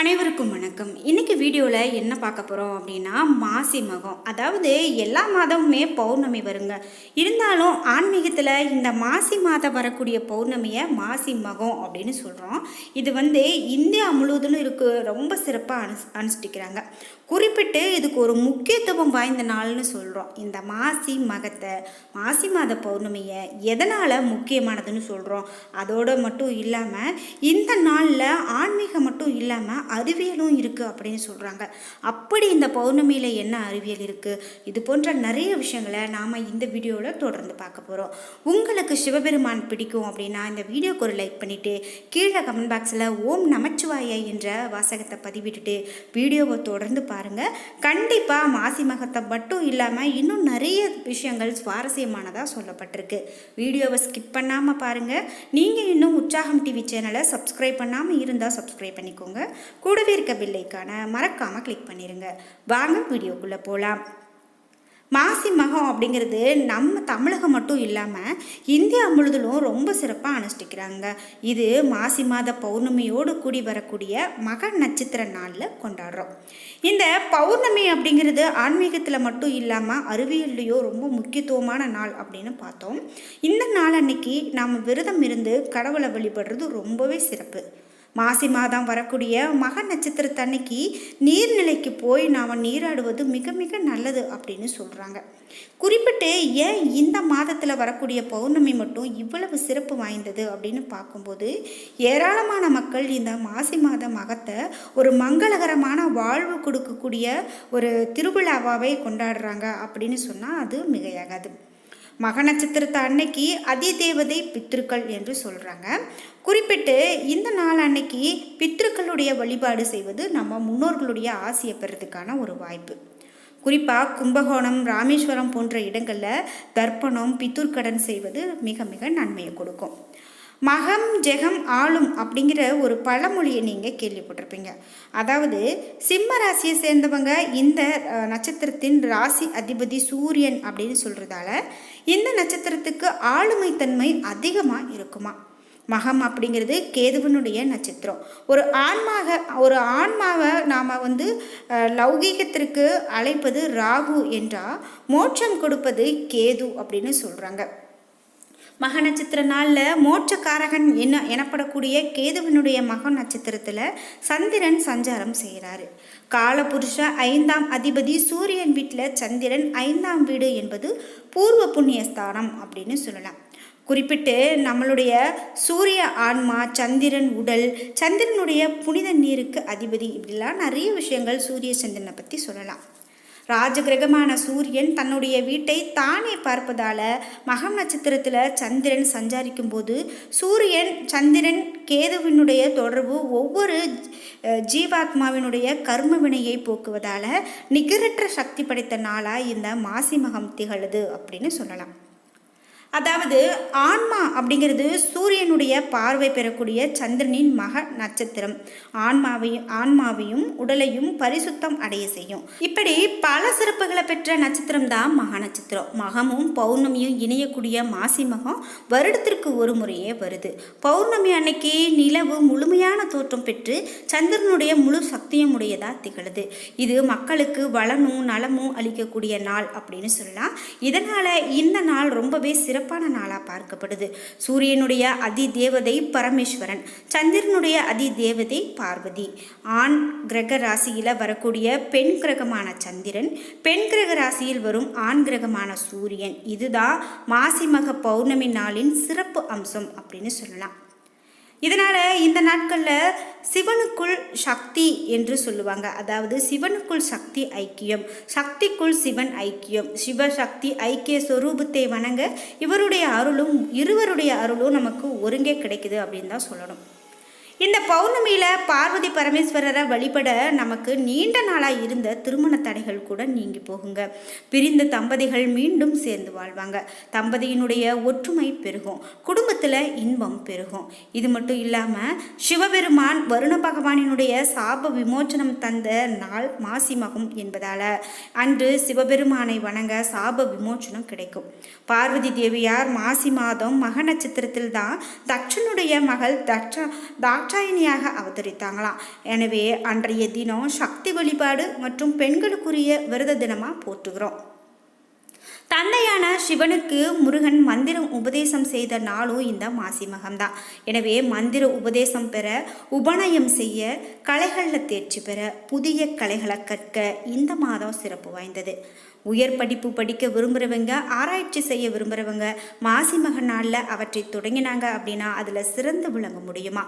அனைவருக்கும் வணக்கம். இன்றைக்கி வீடியோவில் என்ன பார்க்க போகிறோம் அப்படின்னா மாசி மகம் அதாவது எல்லா மாதமுமே பௌர்ணமி வருங்க. இருந்தாலும் ஆன்மீகத்தில் இந்த மாசி மாதம் வரக்கூடிய பௌர்ணமியை மாசி மகம் அப்படின்னு சொல்கிறோம் இது வந்து இந்தியா முழுவதும் இருக்கு ரொம்ப சிறப்பாக அனு அனுஷ்டிக்கிறாங்க. குறிப்பிட்டு இதுக்கு ஒரு முக்கியத்துவம் வாய்ந்த நாள்னு சொல்கிறோம் இந்த மாசி மகத்தை மாசி மாத பௌர்ணமியை எதனால் முக்கியமானதுன்னு சொல்கிறோம் அதோடு மட்டும் இல்லாமல் இந்த நாளில் ஆன்மீகம் மட்டும் இல்லாமல் அறிவியலும் இருக்குது அப்படின்னு சொல்கிறாங்க அப்படி இந்த பௌர்ணமியில் என்ன அறிவியல் இருக்குது இது போன்ற நிறைய விஷயங்களை நாம் இந்த வீடியோவில் தொடர்ந்து பார்க்க போகிறோம் உங்களுக்கு சிவபெருமான் பிடிக்கும் அப்படின்னா இந்த வீடியோக்கு ஒரு லைக் பண்ணிவிட்டு கீழே கமெண்ட் பாக்ஸில் ஓம் நமச்சிவாய என்ற வாசகத்தை பதிவிட்டுட்டு வீடியோவை தொடர்ந்து பாருங்கள் கண்டிப்பாக மாசி மகத்தை மட்டும் இல்லாமல் இன்னும் நிறைய விஷயங்கள் சுவாரஸ்யமானதாக சொல்லப்பட்டிருக்கு. வீடியோவை ஸ்கிப் பண்ணாமல் பாருங்கள் நீங்கள் இன்னும் உற்சாகம் டிவி சேனலை சப்ஸ்கிரைப் பண்ணாமல் இருந்தால் சப்ஸ்கிரைப் பண்ணிக்கோங்க. கூடவே இருக்க பில்லைக்கான மறக்காமல் கிளிக் பண்ணிடுங்க வாங்க வீடியோக்குள்ளே போகலாம் மாசி மகம் அப்படிங்கிறது நம்ம தமிழகம் மட்டும் இல்லாமல் இந்தியா முழுவதிலும் ரொம்ப சிறப்பாக அனுஷ்டிக்கிறாங்க. இது மாசி மாத பௌர்ணமியோடு கூடி வரக்கூடிய மக நட்சத்திர நாளில் கொண்டாடுறோம். இந்த பௌர்ணமி அப்படிங்கிறது ஆன்மீகத்தில் மட்டும் இல்லாமல் அறிவியல்லையோ ரொம்ப முக்கியத்துவமான நாள் அப்படின்னு பார்த்தோம். இந்த நாள் அன்னைக்கு நாம் விரதம் இருந்து கடவுளை வழிபடுறது ரொம்பவே சிறப்பு. மாசி மாதம் வரக்கூடிய மக நட்சத்திரத்தன்னைக்கு நீர்நிலைக்கு போய் நாம் நீராடுவது மிக மிக நல்லது அப்படின்னு சொல்கிறாங்க குறிப்பிட்டு ஏன் இந்த மாதத்தில் வரக்கூடிய பௌர்ணமி மட்டும் இவ்வளவு சிறப்பு வாய்ந்தது அப்படின்னு பார்க்கும்போது ஏராளமான மக்கள் இந்த மாசி மாத மகத்தை ஒரு மங்களகரமான வாழ்வு கொடுக்கக்கூடிய ஒரு திருவிழாவாகவே கொண்டாடுறாங்க அப்படின்னு சொன்னால் அது மிகையாகாது. மக நட்சத்திரத்தை அன்னைக்கு அதி தேவதை பித்திருக்கள் என்று சொல்கிறாங்க குறிப்பிட்டு இந்த நாள் அன்னைக்கு பித்திருக்களுடைய வழிபாடு செய்வது நம்ம முன்னோர்களுடைய ஆசையை பெறதுக்கான ஒரு வாய்ப்பு. குறிப்பாக கும்பகோணம் ராமேஸ்வரம் போன்ற இடங்களில் தர்ப்பணம் பித்தூர்க்கடன் செய்வது மிக மிக நன்மையை கொடுக்கும். மகம் ஜெகம் ஆளும் அப்படிங்கிற ஒரு பழமொழியை நீங்கள் கேள்விப்பட்டிருப்பீங்க. அதாவது சிம்ம ராசியை சேர்ந்தவங்க இந்த நட்சத்திரத்தின் ராசி அதிபதி சூரியன் அப்படின்னு சொல்கிறதால இந்த நட்சத்திரத்துக்கு ஆளுமைத்தன்மை அதிகமாக இருக்குமா? மகம் அப்படிங்கிறது கேதுவனுடைய நட்சத்திரம். ஒரு ஆன்மாக ஒரு ஆன்மாவை நாம் வந்து லௌகீகத்திற்கு அழைப்பது ராகு என்றால் மோட்சம் கொடுப்பது கேது அப்படின்னு சொல்கிறாங்க மக நட்சத்திர நாளில் மோட்சக்காரகன் என்ன எனப்படக்கூடிய கேதுவனுடைய மக நட்சத்திரத்தில் சந்திரன் சஞ்சாரம் செய்கிறாரு காலபுருஷ ஐந்தாம் அதிபதி சூரியன் வீட்டில் சந்திரன் ஐந்தாம் வீடு என்பது பூர்வ புண்ணிய ஸ்தானம் அப்படின்னு சொல்லலாம். குறிப்பிட்டு நம்மளுடைய சூரிய ஆன்மா சந்திரன் உடல் சந்திரனுடைய புனித நீருக்கு அதிபதி இப்படிலாம் நிறைய விஷயங்கள் சூரிய சந்திரனை பற்றி சொல்லலாம். ராஜகிரகமான சூரியன் தன்னுடைய வீட்டை தானே பார்ப்பதால் மகம் நட்சத்திரத்தில் சந்திரன் சஞ்சாரிக்கும் போது சூரியன் சந்திரன் கேதுவினுடைய தொடர்பு ஒவ்வொரு ஜீவாத்மாவினுடைய கர்ம வினையை போக்குவதால் நிகரற்ற சக்தி படைத்த நாளாக இந்த மாசி மகம் திகழுது அப்படின்னு சொல்லலாம். அதாவது ஆன்மா அப்படிங்கிறது சூரியனுடைய பார்வை பெறக்கூடிய சந்திரனின் மக நட்சத்திரம். ஆன்மாவையும் ஆன்மாவையும் உடலையும் பரிசுத்தம் அடைய செய்யும். இப்படி பல சிறப்புகளை பெற்ற நட்சத்திரம் தான் மக நட்சத்திரம். மகமும் பௌர்ணமியும் இணையக்கூடிய மாசி மகம் வருடத்திற்கு ஒரு முறையே வருது. பௌர்ணமி அன்னைக்கு நிலவு முழுமையான தோற்றம் பெற்று சந்திரனுடைய முழு சக்தியும் உடையதா திகழுது. இது மக்களுக்கு வளமும் நலமும் அளிக்கக்கூடிய நாள் அப்படின்னு சொல்லலாம். இதனால இந்த நாள் ரொம்பவே சிறப்பு சிறப்பான நாளாக பார்க்கப்படுது. சூரியனுடைய அதி தேவதை பரமேஸ்வரன் சந்திரனுடைய அதி தேவதை பார்வதி. ஆண் கிரக ராசியில் வரக்கூடிய பெண் கிரகமான சந்திரன் பெண் கிரக ராசியில் வரும் ஆண் கிரகமான சூரியன். இதுதான் மாசிமக பௌர்ணமி நாளின் சிறப்பு அம்சம் அப்படின்னு சொல்லலாம். இதனால் இந்த நாட்களில் சிவனுக்குள் சக்தி என்று சொல்லுவாங்க. அதாவது சிவனுக்குள் சக்தி ஐக்கியம். சக்திக்குள் சிவன் ஐக்கியம். சிவசக்தி ஐக்கிய சொரூபத்தை வணங்க இவருடைய அருளும் இருவருடைய அருளும் நமக்கு ஒருங்கே கிடைக்குது அப்படின்னு தான் சொல்லணும். இந்த பௌர்ணமியில் பார்வதி பரமேஸ்வரரை வழிபட நமக்கு நீண்ட நாளாக இருந்த திருமண தடைகள் கூட நீங்கி போகுங்க. பிரிந்த தம்பதிகள் மீண்டும் சேர்ந்து வாழ்வாங்க. தம்பதியினுடைய ஒற்றுமை பெருகும். குடும்பத்தில் இன்பம் பெருகும். இது மட்டும் இல்லாமல் சிவபெருமான் வருண பகவானினுடைய சாப விமோச்சனம் தந்த நாள் மாசி மகம் என்பதால் அன்று சிவபெருமானை வணங்க சாப விமோச்சனம் கிடைக்கும். பார்வதி தேவியார் மாசி மாதம் மக நட்சத்திரத்தில் தான் தட்சனுடைய மகள் தட்ச தாக் காற்றாயனியாக அவதரித்தாங்களாம். எனவே அன்றைய தினம் சக்தி வழிபாடு மற்றும் பெண்களுக்குரிய விரத தினமாக போற்றுகிறோம். தந்தையான சிவனுக்கு முருகன் மந்திரம் உபதேசம் செய்த நாளும் இந்த மாசி மகம்தான். எனவே மந்திர உபதேசம் பெற உபநயம் செய்ய கலைகளில் தேர்ச்சி பெற புதிய கலைகளை கற்க இந்த மாதம் சிறப்பு வாய்ந்தது. உயர் படிப்பு படிக்க விரும்புகிறவங்க ஆராய்ச்சி செய்ய விரும்புகிறவங்க மாசி மக நாளில் அவற்றை தொடங்கினாங்க அப்படின்னா அதில் சிறந்து விளங்க முடியுமா?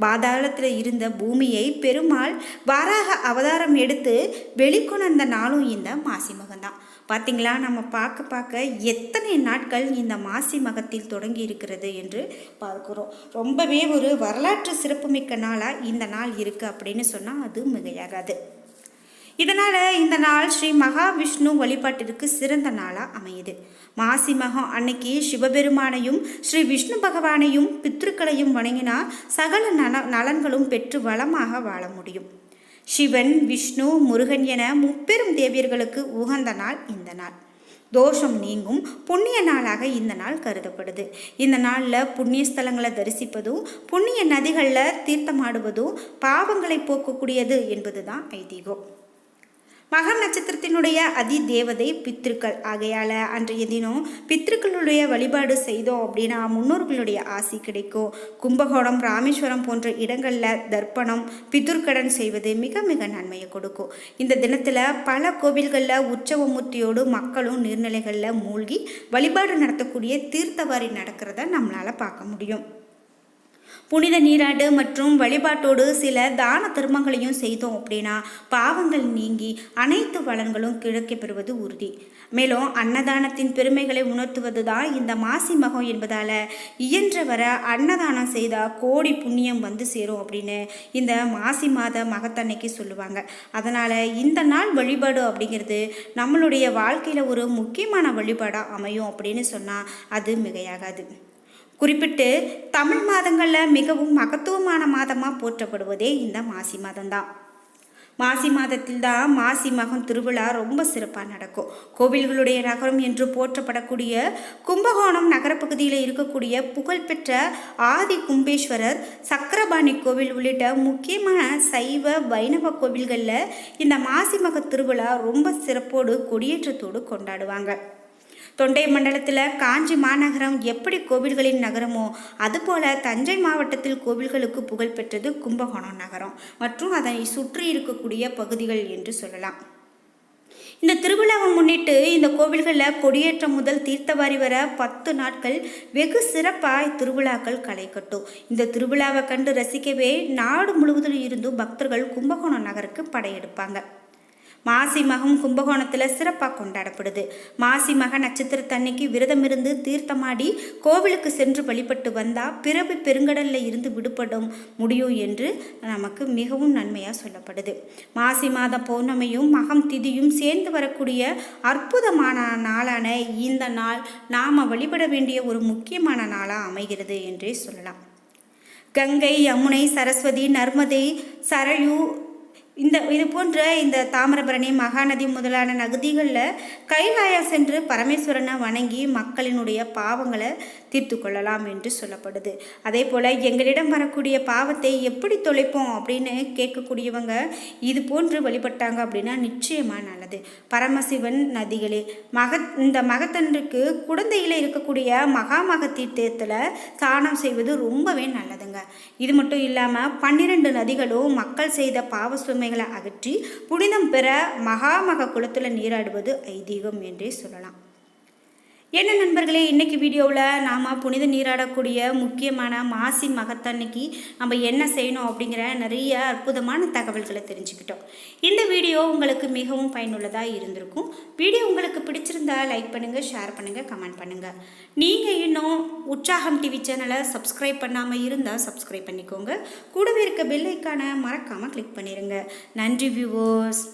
பாதாளத்தில் இருந்த பூமியை பெருமாள் வாராக அவதாரம் எடுத்து வெளிக்கொணர்ந்த நாளும் இந்த மாசி மகன்தான் பார்த்தீங்களா நம்ம பார்க்க பார்க்க எத்தனை நாட்கள் இந்த மாசி மகத்தில் தொடங்கி இருக்கிறது என்று பார்க்குறோம். ரொம்பவே ஒரு வரலாற்று சிறப்புமிக்க நாளாக இந்த நாள் இருக்குது அப்படின்னு சொன்னால் அது மிகையாகாது. இதனால் இந்த நாள் ஸ்ரீ மகாவிஷ்ணு வழிபாட்டிற்கு சிறந்த நாளாக அமையுது. மாசி மகம் அன்னைக்கு சிவபெருமானையும் ஸ்ரீ விஷ்ணு பகவானையும் பித்ருக்களையும் வணங்கினா சகல நல நலன்களும் பெற்று வளமாக வாழ முடியும். சிவன் விஷ்ணு முருகன் என முப்பெரும் தேவியர்களுக்கு உகந்த நாள் இந்த நாள். தோஷம் நீங்கும் புண்ணிய நாளாக இந்த நாள் கருதப்படுது. இந்த நாளில் புண்ணிய ஸ்தலங்களை தரிசிப்பதும் புண்ணிய நதிகளில் தீர்த்தமாடுவதும் பாவங்களை போக்கக்கூடியது என்பது தான் ஐதீகம். மகம் நட்சத்திரத்தினுடைய அதி தேவதை பித்ருக்கள் ஆகையால் அன்றைய தினம் பித்ருக்களுடைய வழிபாடு செய்தோம் அப்படின்னா முன்னோர்களுடைய ஆசி கிடைக்கும். கும்பகோணம் ராமேஸ்வரம் போன்ற இடங்களில் தர்ப்பணம் பிதுர்க்கடன் செய்வது மிக மிக நன்மையை கொடுக்கும். இந்த தினத்தில் பல கோவில்களில் உற்சவமூர்த்தியோடு மக்களும் நீர்நிலைகளில் மூழ்கி வழிபாடு நடத்தக்கூடிய தீர்த்தவாரி நடக்கிறத நம்மளால் பார்க்க முடியும். புனித நீராட்டு மற்றும் வழிபாட்டோடு சில தான தர்மங்களையும் செய்தோம் அப்படின்னா பாவங்கள் நீங்கி அனைத்து வளங்களும் கிடைக்கப் பெறுவது உறுதி. மேலும் அன்னதானத்தின் பெருமைகளை உணர்த்துவது தான் இந்த மாசி மகம் என்பதால் இயன்ற வர அன்னதானம் செய்தால் கோடி புண்ணியம் வந்து சேரும் அப்படின்னு இந்த மாசி மாத மகத்தன்னைக்கு சொல்லுவாங்க. அதனால் இந்த நாள் வழிபாடு அப்படிங்கிறது நம்மளுடைய வாழ்க்கையில் ஒரு முக்கியமான வழிபாடாக அமையும் அப்படின்னு சொன்னால் அது மிகையாகாது. குறிப்பிட்டு தமிழ் மாதங்களில் மிகவும் மகத்துவமான மாதமாக போற்றப்படுவதே இந்த மாசி மாதம்தான். மாசி மாதத்தில் தான் மாசி மகம் திருவிழா ரொம்ப சிறப்பாக நடக்கும். கோவில்களுடைய நகரம் என்று போற்றப்படக்கூடிய கும்பகோணம் நகரப்பகுதியில் இருக்கக்கூடிய புகழ்பெற்ற ஆதி கும்பேஸ்வரர் சக்கரபாணி கோவில் உள்ளிட்ட முக்கியமான சைவ வைணவ கோவில்களில் இந்த மாசி மக திருவிழா ரொம்ப சிறப்போடு கொடியேற்றத்தோடு கொண்டாடுவாங்க. தொண்டை மண்டலத்தில் காஞ்சி மாநகரம் எப்படி கோவில்களின் நகரமோ அதுபோல தஞ்சை மாவட்டத்தில் கோவில்களுக்கு புகழ்பெற்றது கும்பகோணம் நகரம். மற்றும் அதனை சுற்றி இருக்கக்கூடிய பகுதிகள் என்று சொல்லலாம். இந்த திருவிழாவை முன்னிட்டு இந்த கோவில்களில் கொடியேற்றம் முதல் தீர்த்தவாரி வர பத்து நாட்கள் வெகு சிறப்பாக திருவிழாக்கள் களை கட்டும் இந்த திருவிழாவை கண்டு ரசிக்கவே நாடு முழுவதும் இருந்தும் பக்தர்கள் கும்பகோணம் நகருக்கு படையெடுப்பாங்க. மாசி மகம் கும்பகோணத்தில் சிறப்பாக கொண்டாடப்படுது. மாசி மக நட்சத்திரத்தன்னைக்கு விரதம் இருந்து தீர்த்தமாடி கோவிலுக்கு சென்று வழிபட்டு வந்தால் பிறவி பெருங்கடலில் இருந்து விடுபடும் முடியும் என்று நமக்கு மிகவும் நன்மையாக சொல்லப்படுது. மாசி மாத பௌர்ணமியும் மகம் திதியும் சேர்ந்து வரக்கூடிய அற்புதமான நாளான இந்த நாள் நாம் வழிபட வேண்டிய ஒரு முக்கியமான நாளாக அமைகிறது என்றே சொல்லலாம். கங்கை யமுனை சரஸ்வதி நர்மதை சரயு இந்த இது போன்ற இந்த தாமிரபரணி மகாநதி முதலான நகதிகளில் கைலாயா சென்று பரமேஸ்வரனை வணங்கி மக்களினுடைய பாவங்களை தீர்த்து கொள்ளலாம் என்று சொல்லப்படுது. அதே போல் எங்களிடம் வரக்கூடிய பாவத்தை எப்படி தொலைப்போம் அப்படின்னு கேட்கக்கூடியவங்க இது போன்று வழிபட்டாங்க அப்படின்னா நிச்சயமாக நல்லது. பரமசிவன் நதிகளே மக இந்த மகத்தன்றுக்கு குழந்தையில் இருக்கக்கூடிய மகாமக தீர்த்தத்தில் ஸ்நானம் செய்வது ரொம்பவே நல்லதுங்க. இது மட்டும் இல்லாமல் பன்னிரண்டு நதிகளும் மக்கள் செய்த பாவ சுமைகளை அகற்றி புனிதம் பெற மகாமக குளத்தில் நீராடுவது ஐதீகம் என்றே சொல்லலாம். என்ன நண்பர்களே இன்றைக்கி வீடியோவில் நாம் புனித நீராடக்கூடிய முக்கியமான மாசி மகத்தன்னைக்கு நம்ம என்ன செய்யணும் அப்படிங்கிற நிறைய அற்புதமான தகவல்களை தெரிஞ்சுக்கிட்டோம். இந்த வீடியோ உங்களுக்கு மிகவும் பயனுள்ளதாக இருந்திருக்கும். வீடியோ உங்களுக்கு பிடிச்சிருந்தா லைக் பண்ணுங்கள் ஷேர் பண்ணுங்கள் கமெண்ட் பண்ணுங்கள் நீங்கள் இன்னும் உற்சாகம் டிவி சேனலை சப்ஸ்கிரைப் பண்ணாமல் இருந்தால் சப்ஸ்கிரைப் பண்ணிக்கோங்க. கூடவே இருக்க பெல்லைக்கான மறக்காமல் கிளிக் பண்ணிடுங்க நன்றி வியூவர்ஸ்